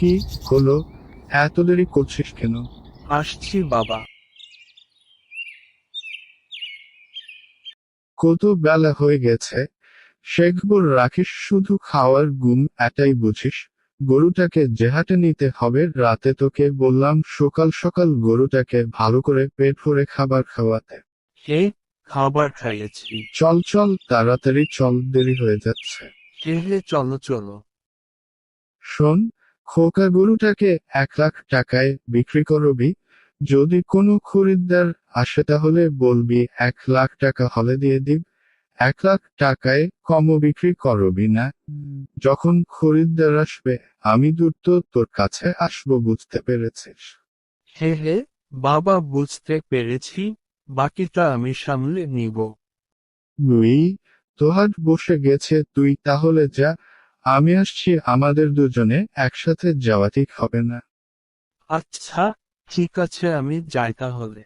কি? হলো এত দেরি করছিস কেন? আসছি বাবা। কত বেলা হয়ে গেছে। শেখবর রাখিস শুধু খাওয়ার গুম এটাই বুঝিস। গরুটাকে জেহাটে নিতে হবে রাতে তোকে বললাম সকাল সকাল গরুটাকে ভালো করে পেট ভরে খাবার খাওয়াতে। হে খাবার খাইয়েছি। চল চল তাড়াতাড়ি চল দেরি হয়ে যাচ্ছে। হে হে চলো চলো। শোন খোকা গরুটাকে এক লাখ টাকায় বিক্রি করবি। যদি কোনো খরিদ্দার আসে তাহলে বলবি এক লাখ টাকা হলে দিয়ে দিব। এক লাখ টাকায় কমও বিক্রি করবি না। যখন খরিদ্দার আসবে আমি দ্রুত তোর কাছে আসব বুঝতে পেরেছিস? হে হে বাবা বুঝতে পেরেছি। বাকিটা আমি সামলে নিব। তুই তোহার বসে গেছে তুই তাহলে যা। আমি আসছি আমাদের দুজনে একসাথে যাওয়া ঠিক হবে না। আচ্ছা ঠিক আছে, আমি যাই তাহলে।